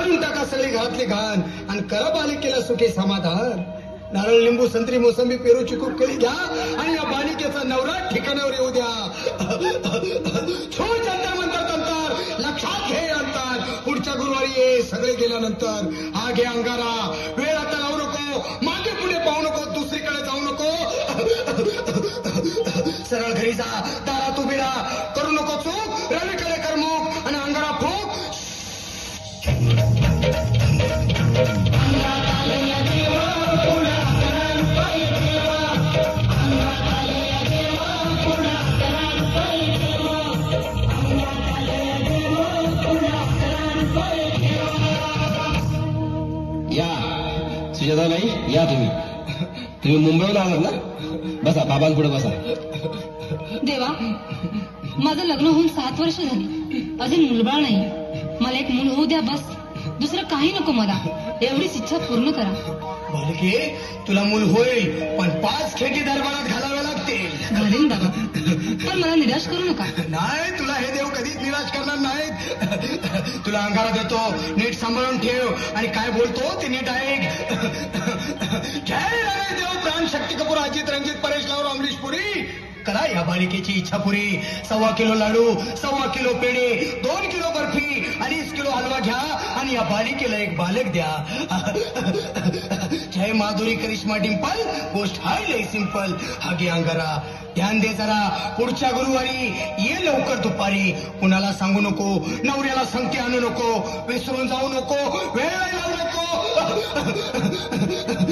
काढून टाका सगळी घरातली घाण. आणि करा बालिकेला सुखे समाधान. नारळ लिंबू संत्री मोसंबी पेरू चिकू कळी घ्या. आणि या बालिकेचा नवरा ठिकाणावर येऊ द्या. लक्षात घे अंतर. पुढच्या गुरुवारी ये. सगळे गेल्यानंतर. हा घे अंगारा. वेळ आता लावू नको. मागे पुढे पाहू नको. दुसरीकडे जाऊ नको. सरळ घरी जा. दारात उभी राहा. करू नको चूक. रवी सुजाताबाई या तुम्ही. तुम्ही मुंबईला आलात ना? बसा बाबांपुढे बसा. देवा माझं लग्न होऊन सात वर्ष झाली. अजून मुलबाळ नाही. मला एक मूल होऊ द्या बस. दुसरं काही नको मला. एवढीच इच्छा पूर्ण करा. बालिके तुला मूल होईल पण पाच खेटी दरबारात पण मला निराश करू नका. नाही तुला हे देव कधीच निराश करणार नाहीत. तुला अंगारा देतो नीट सांभाळून ठेव. आणि काय बोलतो ते नीट ऐक. जय देव प्राण शक्ती कपूर अजित रंजित परेश लावर अमरीश पुरी. करा या बालिकेची इच्छा पुरी. सव्वा किलो लाडू सव्वा किलो पेढे दोन किलो बर्फी अडीच किलो हलवा घ्या आणि या बालिकेला एक बालक द्या. जय माधुरी करिश्मा डिंपल. गोष्ट हाय लय सिंपल. हागे अंगारा. ध्यान दे जरा. पुढच्या गुरुवारी ये लवकर दुपारी. कुणाला सांगू नको. नवऱ्याला संगती आणू नको. विसरून जाऊ नको. वेळ लावू नको.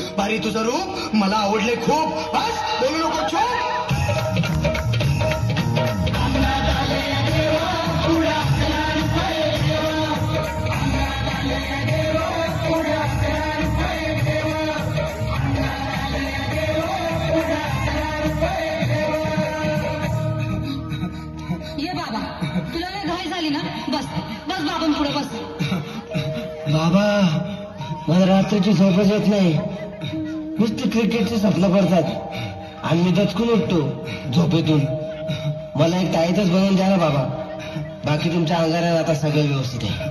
बारी तुझं रूप. मला आवडले खूप. बस बोलू नको. ये बाबा तुला लय घाई झाली ना? बस बस बाबा पुढे बस. बाबा मला रात्रीची झोपच येत नाही. नुसती क्रिकेटची स्वप्न पडतात. आणि मी दचकून उठतो झोपेतून. मला एक ताईतच बनवून द्या ना बाबा. बाकी तुमच्या अंगारात आता सगळं व्यवस्थित आहे.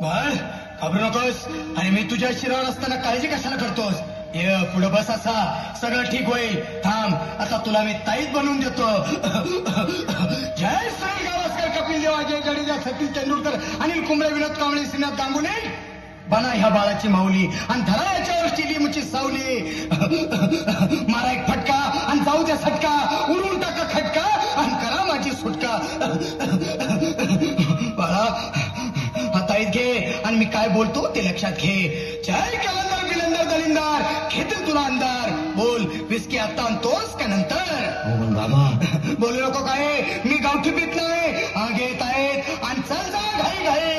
बाळ घाबरू नकोस. आणि मी तुझ्या शिरावर असताना काळजी कशाला करतोस? ये पुढे बस असा. सगळं ठीक होईल. थांब. आता तुला मी ताईत बनवून देतो. जय श्री गावस्कर कपिल देव अजय जडेजा सचिन तेंडुलकर अनिल कुंबळे विनोद कांबळे श्रीनाथ गांगुले. बना ह्या बाळाची माऊली आणि धरा याच्यावर चिलीमची सावली. मारा एक फटका आणि जाऊ द्या सटका. उडून टाका खटका आणि करा माझी सुटका. बाळा आणि मी काय बोलतो ते लक्षात घे. जय कलंदर बिलंदर दलिंदार. घेतील तुला अंधार. बोल विस्की आता आणतोस का नंतर? हो पण बाबा. बोलू नको काय? मी गावठी पित नाही. हा घेत आहेत आणि चल जा घाई घाई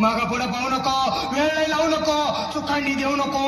मागा पुढे पाहू नको. वेळ लावू नको. चुकांडी देऊ नको.